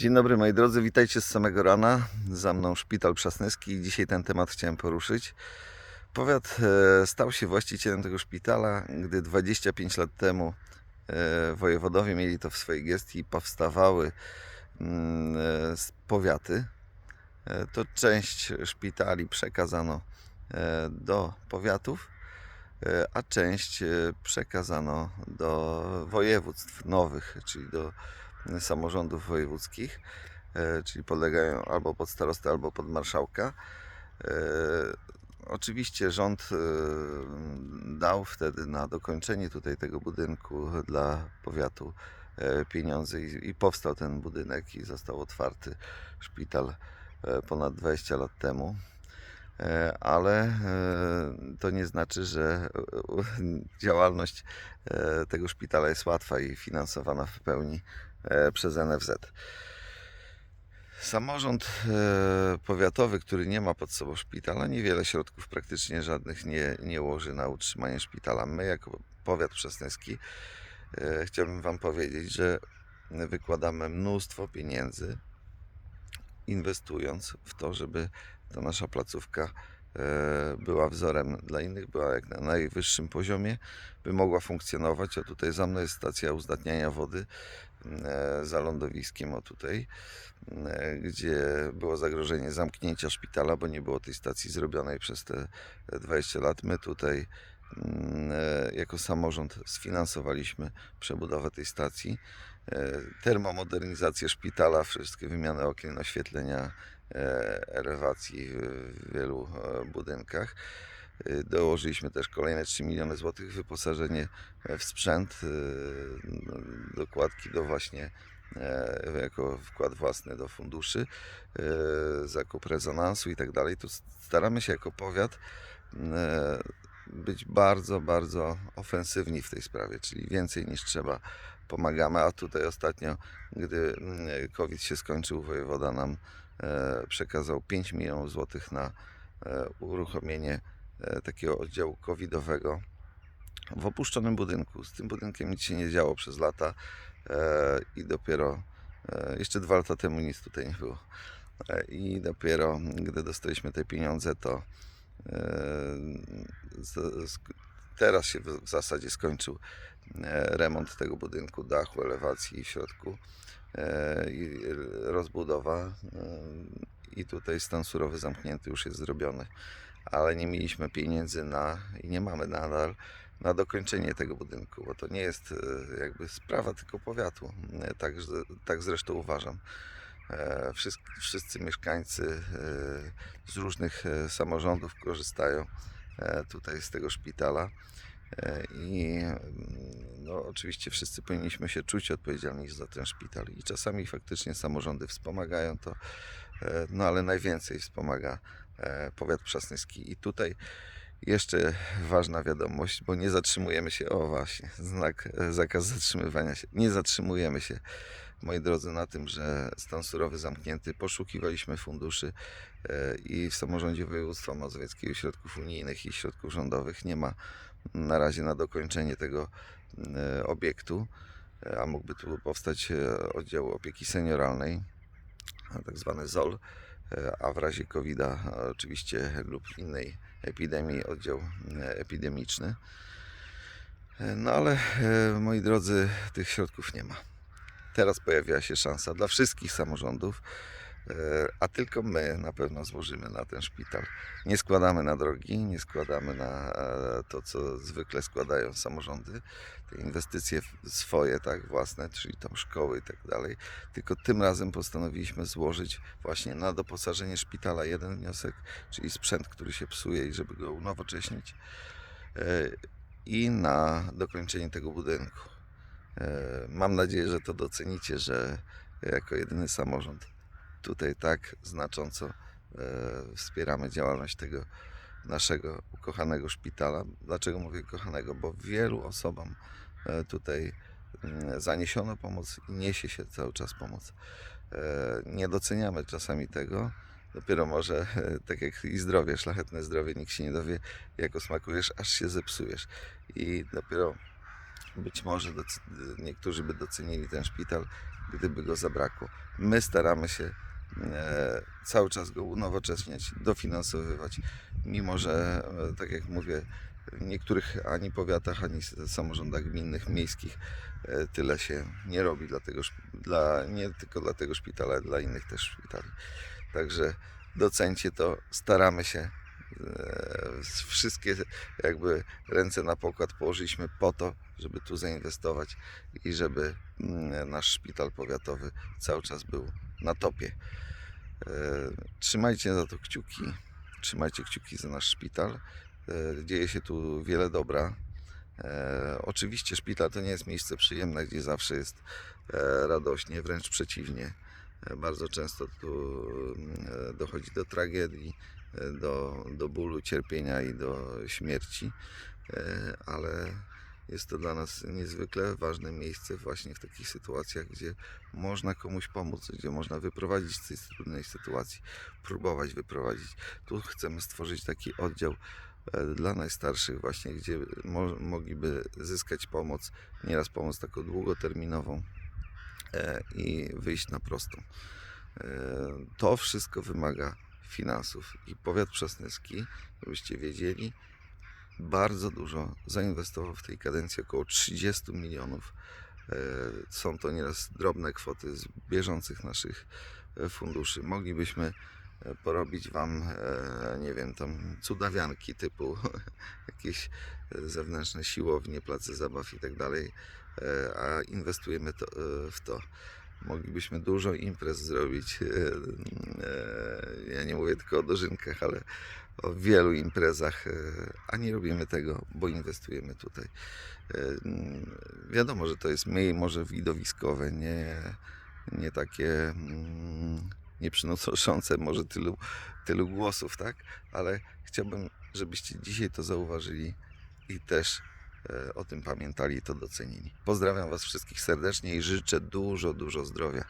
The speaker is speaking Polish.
Dzień dobry moi drodzy, witajcie z samego rana. Za mną Szpital Przasnyski i dzisiaj ten temat chciałem poruszyć. Powiat e, stał się właścicielem tego szpitala, gdy 25 lat temu e, wojewodowie mieli to w swojej gestii i powstawały mm, e, powiaty. To część szpitali przekazano do powiatów, a część przekazano do województw nowych, czyli do samorządów wojewódzkich, e, czyli podlegają albo pod starostę, albo pod marszałka. E, Oczywiście rząd e, dał wtedy na dokończenie tutaj tego budynku dla powiatu pieniądze i, powstał ten budynek i został otwarty szpital ponad 20 lat temu. E, Ale e, to nie znaczy, że działalność e, tego szpitala jest łatwa i finansowana w pełni przez NFZ. Samorząd powiatowy, który nie ma pod sobą szpitala, niewiele środków, praktycznie żadnych nie, nie łoży na utrzymanie szpitala. My, jako powiat przesnyski, chciałbym Wam powiedzieć, że wykładamy mnóstwo pieniędzy, inwestując w to, żeby ta nasza placówka e, była wzorem dla innych, była jak na najwyższym poziomie, by mogła funkcjonować. A tutaj za mną jest stacja uzdatniania wody e, za lądowiskiem, o tutaj, e, gdzie było zagrożenie zamknięcia szpitala, bo nie było tej stacji zrobionej przez te 20 lat. My tutaj mm, jako samorząd sfinansowaliśmy przebudowę tej stacji, termomodernizację szpitala, wszystkie wymiany okien, oświetlenia, elewacji w wielu e, budynkach. E, Dołożyliśmy też kolejne 3 miliony złotych, wyposażenie w sprzęt, e, dokładki do właśnie jako wkład własny do funduszy, zakup rezonansu i tak dalej. Tu staramy się jako powiat być bardzo, bardzo ofensywni w tej sprawie, czyli więcej niż trzeba pomagamy, a tutaj ostatnio, gdy mm, COVID się skończył, wojewoda nam e, przekazał 5 milionów złotych na e, uruchomienie e, takiego oddziału covidowego w opuszczonym budynku. Z tym budynkiem nic się nie działo przez lata i dopiero jeszcze dwa lata temu nic tutaj nie było. I dopiero gdy dostaliśmy te pieniądze, to teraz się w, zasadzie skończył e, remont tego budynku, dachu, elewacji w środku e, i rozbudowa. e, I tutaj stan surowy zamknięty już jest zrobiony, ale nie mieliśmy pieniędzy na i nie mamy nadal na dokończenie tego budynku, bo to nie jest jakby sprawa tylko powiatu. Tak, tak zresztą uważam. Wszyscy, wszyscy mieszkańcy z różnych samorządów korzystają tutaj z tego szpitala. E, I mm, no, oczywiście wszyscy powinniśmy się czuć odpowiedzialni za ten szpital. I czasami faktycznie samorządy wspomagają to, e, no ale najwięcej wspomaga e, powiat przasnyski. I tutaj jeszcze ważna wiadomość, bo nie zatrzymujemy się, o właśnie, znak, e, zakaz zatrzymywania się. Nie zatrzymujemy się, moi drodzy, na tym, że stan surowy zamknięty. Poszukiwaliśmy funduszy e, i w samorządzie województwa mazowieckiego środków unijnych i środków rządowych nie ma na razie na dokończenie tego e, obiektu, a mógłby tu powstać oddział opieki senioralnej, tak zwany ZOL, a w razie covid oczywiście lub innej epidemii oddział e, epidemiczny. E, No ale e, moi drodzy, tych środków nie ma. Teraz pojawiła się szansa dla wszystkich samorządów, a tylko my na pewno złożymy na ten szpital. Nie składamy na drogi, nie składamy na e, to, co zwykle składają samorządy, te inwestycje swoje, tak, własne, czyli tam szkoły i tak dalej. Tylko tym razem postanowiliśmy złożyć właśnie na doposażenie szpitala jeden wniosek, czyli sprzęt, który się psuje i żeby go unowocześnić e, i na dokończenie tego budynku. E, Mam nadzieję, że to docenicie, że jako jedyny samorząd tutaj tak znacząco e, wspieramy działalność tego naszego ukochanego szpitala. Dlaczego mówię kochanego? Bo wielu osobom e, tutaj mm, zaniesiono pomoc i niesie się cały czas pomoc. E, Nie doceniamy czasami tego. Dopiero może, e, tak jak i zdrowie, szlachetne zdrowie, nikt się nie dowie, jak osmakujesz, aż się zepsujesz. I dopiero być może niektórzy by docenili ten szpital, gdyby go zabrakło. My staramy się e, cały czas go unowocześniać, dofinansowywać, mimo że, e, tak jak mówię, w niektórych ani powiatach, ani samorządach gminnych, miejskich e, tyle się nie robi dla tego, dla, nie tylko dla tego szpitala, ale dla innych też szpitali. Także docencie to, staramy się. E, Wszystkie jakby ręce na pokład położyliśmy po to, żeby tu zainwestować i żeby mm, nasz szpital powiatowy cały czas był na topie. E, Trzymajcie za to kciuki, trzymajcie kciuki za nasz szpital. E, Dzieje się tu wiele dobra. Oczywiście szpital to nie jest miejsce przyjemne, gdzie zawsze jest radośnie, wręcz przeciwnie. Bardzo często tu mm, dochodzi do tragedii, do, do bólu, cierpienia i do śmierci, E, ale jest to dla nas niezwykle ważne miejsce właśnie w takich sytuacjach, gdzie można komuś pomóc, gdzie można wyprowadzić z tej trudnej sytuacji, próbować wyprowadzić. Tu chcemy stworzyć taki oddział e, dla najstarszych właśnie, gdzie mo- mogliby zyskać pomoc, nieraz pomoc taką długoterminową e, i wyjść na prostą. E, To wszystko wymaga finansów i powiat przasnyski, żebyście wiedzieli, bardzo dużo zainwestował w tej kadencji, około 30 milionów. E, Są to nieraz drobne kwoty z bieżących naszych e, funduszy. Moglibyśmy e, porobić Wam, nie wiem, tam cudawianki typu jakieś zewnętrzne siłownie, place zabaw i tak dalej, a inwestujemy to, w to. Moglibyśmy dużo imprez zrobić. e, e, Ja nie mówię tylko o dożynkach, ale o wielu imprezach, e, a nie robimy tego, bo inwestujemy tutaj. Mm, Wiadomo, że to jest mniej może widowiskowe, nie, nie takie mm, nie przynoszące może tylu, tylu głosów, tak? Ale chciałbym, żebyście dzisiaj to zauważyli i też o tym pamiętali i to docenili. Pozdrawiam Was wszystkich serdecznie i życzę dużo, dużo zdrowia.